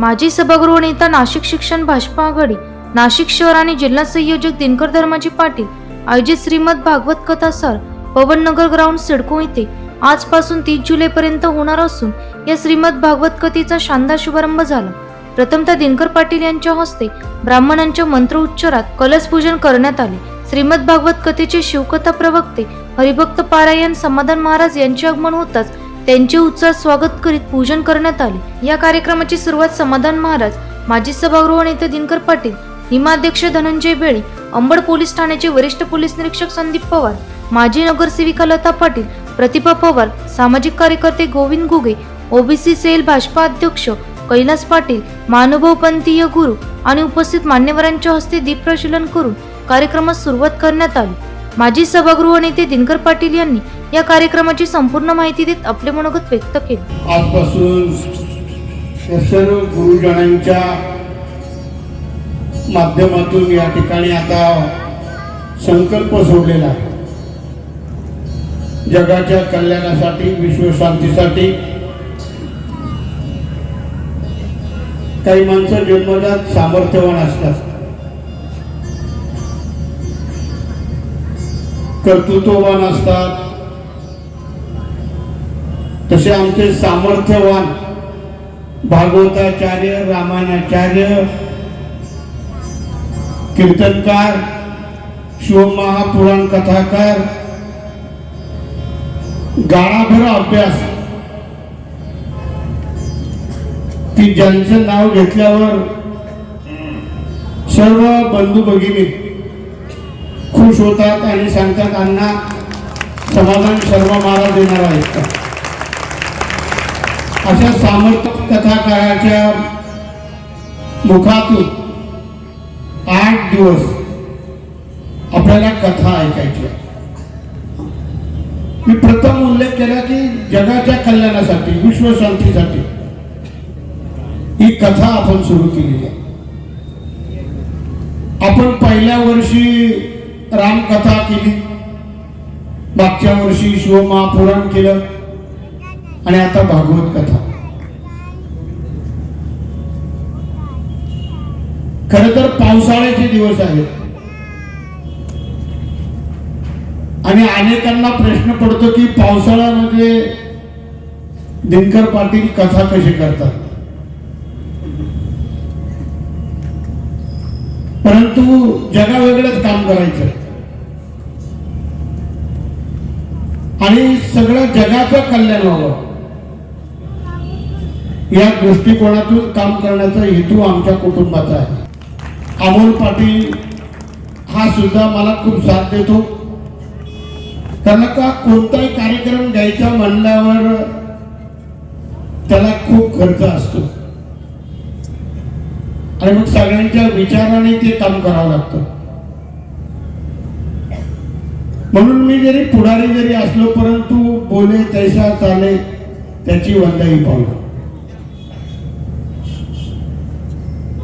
माजी सभागृह नेता नाशिक शिक्षण भाजपा आघाडी नाशिक शहर आणि जिल्हा संयोजक दिनकर धर्माजी पाटील आयोजित श्रीमद भागवत कथा सर पवन नगर ग्राउंड सिडको येथे आजपासून तीस जुलैपर्यंत होणार असून या श्रीमद भागवत कथेचा शानदार शुभारंभ झाला. प्रथमतः दिनकर पाटील यांच्या हस्ते ब्राह्मणांच्या मंत्र उच्चारात कलश पूजन करण्यात आले. श्रीमद भागवत कथेचे शिवकथा प्रवक्ते हरिभक्त पारायण समाधान महाराज यांचे आगमन होताच त्यांचे उत्साह स्वागत करीत पूजन करण्यात आले. या कार्यक्रमाची सुरुवात समाधान महाराज माजी सभागृह नेते दिनकर पाटील निमाध्यक्ष धनंजय बेळी अंबड पोलीस ठाण्याचे वरिष्ठ पोलीस निरीक्षक संदीप पवार माजी नगरसेविका लता पाटील प्रतिभा पवार सामाजिक कार्यकर्ते गोविंद गुगे ओबीसी सेल भाजपा अध्यक्ष कैलास पाटील मानुभव पंथीय गुरु आणि उपस्थित मान्यवरांच्या हस्ते दीप प्रज्वलन करून कार्यक्रमास सुरुवात करण्यात आली. माजी सभागृह नेते दिनकर पाटील यांनी या कार्यक्रमाची संपूर्ण माहिती देत आपले मनोगत व्यक्त केले. आजपासून या सर्व गुरुजनांच्या माध्यमातून या ठिकाणी आता संकल्प सोडलेला आहे. जगाच्या कल्याणासाठी विश्वशांतीसाठी काही माणसं जन्मजात सामर्थ्यवान असतात. कर्तृत्ववान असतात. जसे आमचे सामर्थ्यवान भागवताचार्य रामायणाचार्य कीर्तनकार शिवमहापुराण कथाकार गाणाभर अभ्यास. की ज्यांचं नाव घेतल्यावर सर्व बंधू भगिनी खुश होतात आणि सांगतात अण्णा समाधान शर्मा महाराज देणार आहेत. का अशा सामर्थ्य कथाकाराच्या मुखातून आठ दिवस आपल्याला कथा ऐकायची आहे. मी प्रथम उल्लेख केला की जगाच्या कल्याणासाठी विश्वशांतीसाठी ही कथा आपण सुरू केलेली आहे आपण पहिल्या वर्षी रामकथा केली मागच्या वर्षी शिवमहापुराण केलं आणि आता भागवत कथा. खर तर पावसाळ्याचे दिवस आहेत. आणि अनेकांना प्रश्न पडतो की पावसाळ्यामध्ये दिनकर पाटील कथा कशी करतात? परंतु जगा वेगळंच काम करायचं. आणि सगळं जगाचं कल्याण व्हावं. या दृष्टिकोनातून काम करण्याचा हेतू आमच्या कुटुंबाचा आहे. अमोल पाटील हा सुद्धा मला खूप साथ देतो. त्यांना का कोणताही कार्यक्रम घ्यायचा म्हणल्यावर त्याला खूप खर्च असतो. आणि मग सगळ्यांच्या विचाराने ते काम करावं लागतं. म्हणून मी जरी पुढारी जरी असलो परंतु बोले तैसा चाले त्याची वंदाई पावलं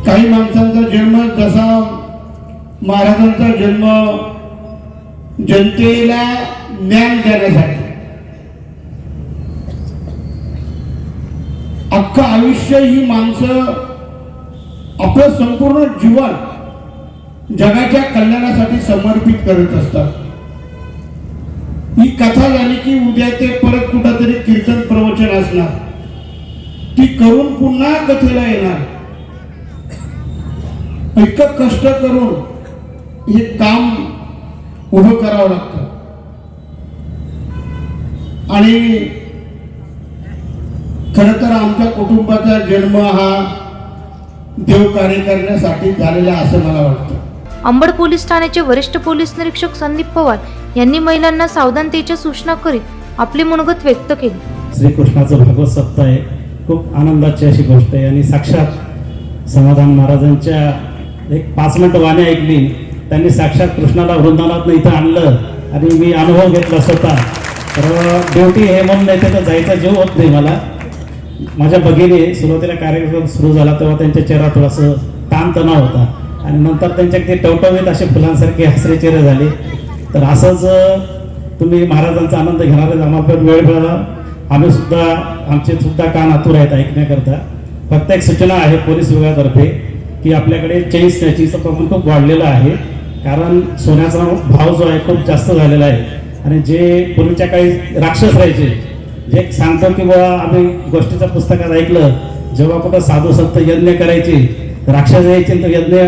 काही माणसांचा जन्म जसा महाराजांचा जन्म जनतेला ज्ञान देण्यासाठी. अख्खं आयुष्य ही माणसं आपलं संपूर्ण जीवन जगाच्या कल्याणासाठी समर्पित करत असतात. ही कथा झाली की उद्या ते परत कुठंतरी कीर्तन प्रवचन असणार. ती करून पुन्हा कथेला येणार. इतकं कष्ट करून हे काम उभं करावं लागतं. आणि खर तर आमच्या कुटुंबाचा जन्म हा देव कार्य करण्यासाठी झालेला असं मला वाटतं. अंबड पोलीस ठाण्याचे वरिष्ठ पोलीस निरीक्षक संदीप पवार यांनी महिलांना सावधानतेच्या सूचना करीत आपले मनोगत व्यक्त केले. श्रीकृष्णाचं भागवत सप्ताह आहे. खूप आनंदाची अशी गोष्ट आहे. आणि साक्षात समाधान महाराजांच्या एक पाच मिनिटं वाणी ऐकली. त्यांनी साक्षात कृष्णाला वृंदावनातनं इथं आणलं आणि मी अनुभव घेतला स्वतः. तर ड्युटी हे म्हणून नाही तर जायचा जीव होत नाही मला. माझ्या भगिनी सुरुवातीला कार्यक्रम सुरू झाला तेव्हा त्यांच्या चेहरा थोडासा ताणतणाव होता. आणि नंतर त्यांच्या ते टवटवीत असे फुलांसारखे हसरे चेहरे झाले. तर असंच तुम्ही महाराजांचा आनंद घेणार आम्हाला पण वेळ मिळाला. आम्ही सुद्धा आमचे सुद्धा कान आतुर आहेत ऐकण्याकरता. फक्त एक सूचना आहे पोलीस विभागातर्फे. की आपल्याकडे चेन स्नॅचिंगचं प्रमाण खूप वाढलेलं आहे. कारण सोन्याचा भाव जो आहे खूप जास्त झालेला आहे. आणि जे पूर्वीच्या काळी राक्षस राहायचे जे सांगतो की बाबा आम्ही गोष्टीच्या पुस्तकात ऐकलं जेव्हा कुठं साधू संत यज्ञ करायचे राक्षस यायचे तर यज्ञ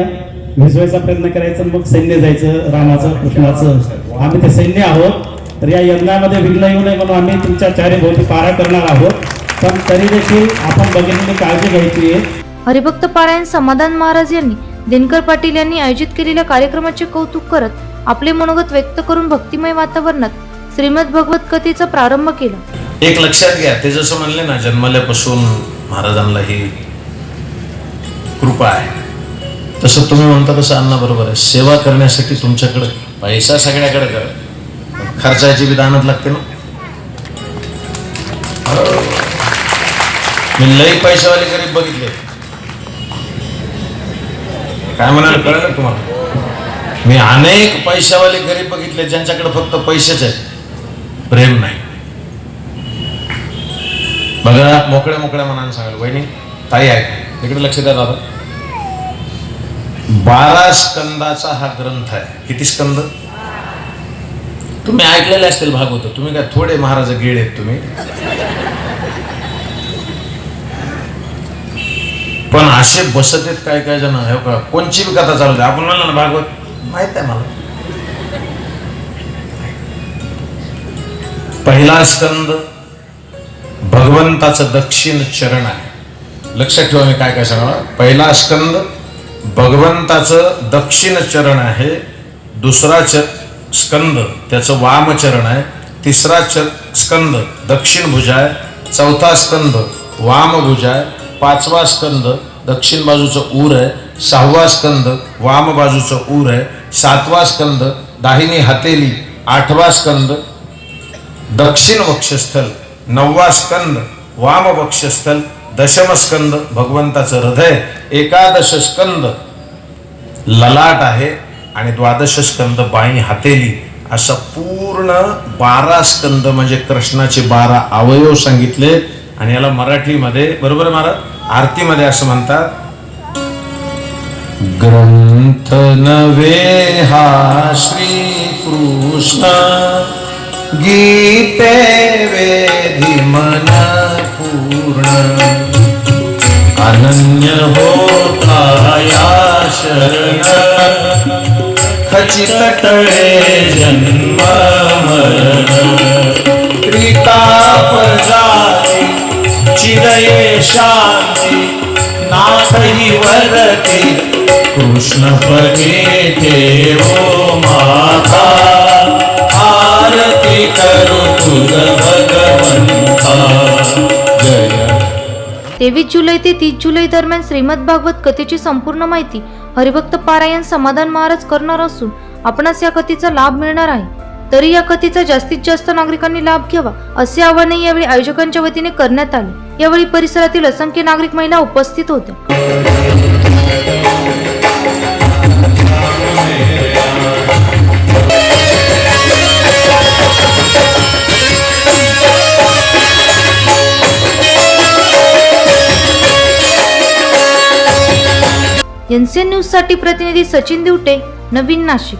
भिजवायचा प्रयत्न करायचा मग सैन्य जायचं रामाचं कृष्णाचं. आम्ही ते सैन्य आहोत तर या यज्ञामध्ये विघ्न येऊ नये म्हणून आम्ही तुमच्या चारी भोवती पारा करणार आहोत. पण तरी देखील आपण बघितलेली काळजी घ्यायची आहे. हरिभक्त पारायण समाधान महाराज यांनी दिनकर पाटील यांनी आयोजित केलेल्या कार्यक्रमाचे कौतुक करत आपले मनोगत व्यक्त करून भक्तिमय वातावरणात श्रीमद भगवत कथेचा प्रारंभ केला. एक लक्षात घ्या ते जसं म्हणले ना जन्मल्यापासून महाराजांना ही कृपा आहे. तसं तुम्ही म्हणता तसं अण्णा बरोबर आहे. सेवा करण्यासाठी तुमच्याकडे पैसा सगळ्याकडे करा. खर्चाची बी दानत लागते ना. मी लई पैशावाले गरीब बघितले. काय म्हणाल? कळलं ना तुम्हाला? मी अनेक पैशावाले गरीब बघितले ज्यांच्याकडे फक्त पैसेच आहेत. प्रेम नाही. बघा मोकळ्या मोकळ्या मनाने सांगाल वहिनी ताई आहे तिकडे लक्ष द्या दादा. बारा स्कंदाचा हा ग्रंथ आहे. किती स्कंद? तुम्ही ऐकलेले असतील भागवत. तुम्ही काय थोडे महाराज गिळ आहेत तुम्ही? पण असे बसत आहेत काय काय जण हे का कोणची बी कथा चालू आपण म्हणलं ना भागवत? माहीत आहे मला. पहिला स्कंद भगवंताचं दक्षिण चरण आहे. लक्षात ठेवा मी काय काय सांगणार. पहिला स्कंद भगवंताचं दक्षिण चरण आहे. दुसरा च स्कंद त्याचं वामचरण आहे. तिसरा च स्कंद दक्षिण भुजा आहे. चौथा स्कंद वाम भुजा आहे. पाचवा स्कंद दक्षिण बाजूचं ऊर आहे सहावा स्कंद वाम बाजूचं ऊर आहे सातवा स्कंद दाहिनी हातेली आठवा स्कंद दक्षिण वक्षस्थल नववा स्कंद वाम वक्षस्थल दशम स्कंद भगवंताचं हृदय. एकादश स्कंद ललाट आहे आणि द्वादश स्कंद बाई हातेली असं पूर्ण बारा स्कंद म्हणजे कृष्णाचे बारा अवयव सांगितले. आणि याला मराठीमध्ये बरोबर मला महाराज? आरतीमध्ये असं म्हणतात. ग्रंथ नवे हा श्री कृष्ण गीते वेधी मन पूर्ण अनन्य होता या शरण. खचित टळे जन्म मरण. त्रिताप जाती चिरये शांती नाथ ही वरती कृष्ण पगे देवो माता आरती करू तुझ भगवंता जय तेवीस जुलै ते तीस जुलै दरम्यान श्रीमद भागवत कथेची संपूर्ण माहिती हरिभक्त पारायण समाधान महाराज करणार असून आपणास या कथेचा लाभ मिळणार आहे. तरी या कथेचा जास्तीत जास्त नागरिकांनी लाभ घ्यावा असे आवाहनही यावेळी आयोजकांच्या वतीने करण्यात आले. यावेळी परिसरातील असंख्य नागरिक महिला उपस्थित होत्या. एनसीएन न्यूजसाठी प्रतिनिधी सचिन दिवटे नवीन नाशिक.